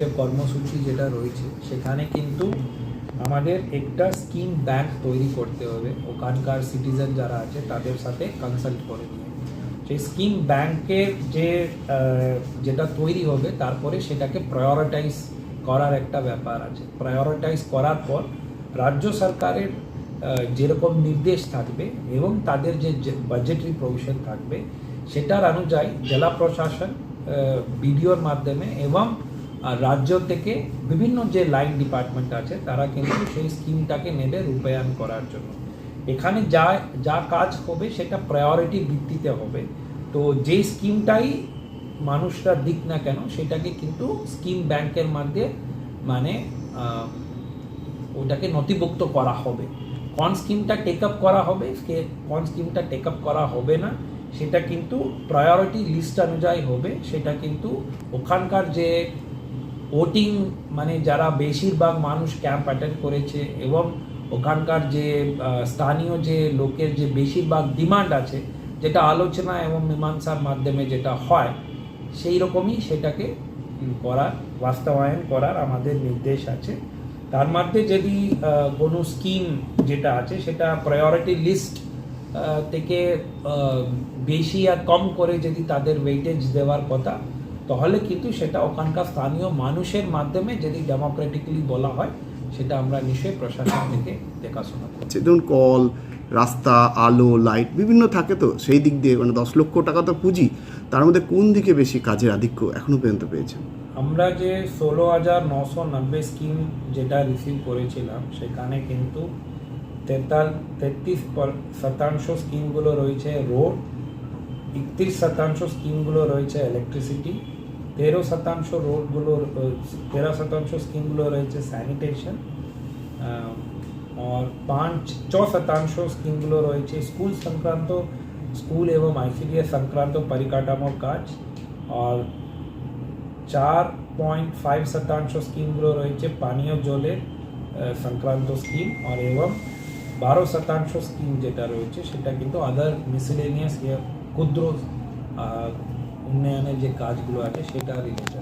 কর্মসূচি যেটা রয়েছে, সেখানে কিন্তু আমাদের একটা স্কিম ব্যাংক তৈরি করতে হবে। ওখানকার সিটিজেন যারা আছে, তাদের সাথে কনসাল্ট করে নিয়ে। সেই স্কিম ব্যাংকের যে যেটা তৈরি হবে, তারপরে সেটাকে প্রায়োরিটাইজ করার একটা ব্যাপার আছে। প্রায়োরিটাইজ করার পর রাজ্য সরকারের যেরকম নির্দেশ থাকবে এবং তাদের যে বাজেটারি প্রভিশন থাকবে, সেটার অনুযায়ী জেলা প্রশাসন বিডিওর মাধ্যমে এবং রাজ্য থেকে বিভিন্ন যে লাইন ডিপার্টমেন্ট আছে, তারা কিন্তু সেই স্কিমটাকে নেবে রূপায়ণ করার জন্য। এখানে যা যা কাজ হবে সেটা প্রায়োরিটি ভিত্তিতে হবে। তো যেই স্কিমটাই মানুষরা দিক না কেন, সেটাকে কিন্তু স্কিম ব্যাংকের মধ্যে মানে ওটাকে নথিভুক্ত করা হবে। কোন স্কিমটা টেক আপ করা হবে কোন স্কিমটা টেক আপ করা হবে না, সেটা কিন্তু প্রায়োরিটি লিস্ট অনুযায়ী হবে। সেটা কিন্তু ওখানকার যে ভোটিং মানে যারা বেশিরভাগ মানুষ ক্যাম্প অ্যাটেন্ড করেছে এবং ওখানকার যে স্থানীয় যে লোকের যে বেশিরভাগ ডিমান্ড আছে, যেটা আলোচনা এবং মীমাংসার মাধ্যমে যেটা হয়, সেই রকমই সেটাকে করার, বাস্তবায়ন করার আমাদের নির্দেশ আছে। তার মধ্যে যদি কোনো স্কিম যেটা আছে, সেটা প্রায়োরিটি লিস্ট থেকে বেশি আর কম করে যদি তাদের ওয়েটেজ দেওয়ার কথা তাহলে কিন্তু সেটা ওখানকার স্থানীয় মানুষের মাধ্যমে যদি ডেমোক্রেটিক্যালি বলা হয় সেটা আমরা নিশ্চয়ই প্রশাসন থেকে দেখাশোনা করছি ধরুন কল রাস্তা আলো লাইট বিভিন্ন থাকে তো সেই দিক দিয়ে মানে দশ লক্ষ টাকা তো পুঁজি তার মধ্যে কোন দিকে বেশি কাজের আধিক্য এখনও পর্যন্ত পেয়েছেন? আমরা যে ষোলো হাজার নশো নব্বই স্কিম যেটা রিসিভ করেছিলাম সেখানে কিন্তু তেতাল তেত্রিশ শতাংশ স্কিমগুলো রয়েছে রোড একত্রিশ শতাংশ স্কিমগুলো রয়েছে ইলেকট্রিসিটি তেরো শতাংশ রোডগুলো তেরো শতাংশ স্কিমগুলো রয়েছে স্যানিটেশন আর পাঁচ ছ শতাংশ স্কিমগুলো রয়েছে স্কুল সংক্রান্ত স্কুল এবং আইসিডিএস সংক্রান্ত পরিকাঠামোর কাজ আর চার পয়েন্ট ফাইভ শতাংশ স্কিমগুলো রয়েছে পানীয় জলের আহ, সংক্রান্ত স্কিম আর এবং বারো শতাংশ স্কিম যেটা রয়েছে সেটা কিন্তু আদার মিসেলেনিয়াস ক্ষুদ্র উন্নয়নের যে কাজগুলো আছে সেটা রিলেটেড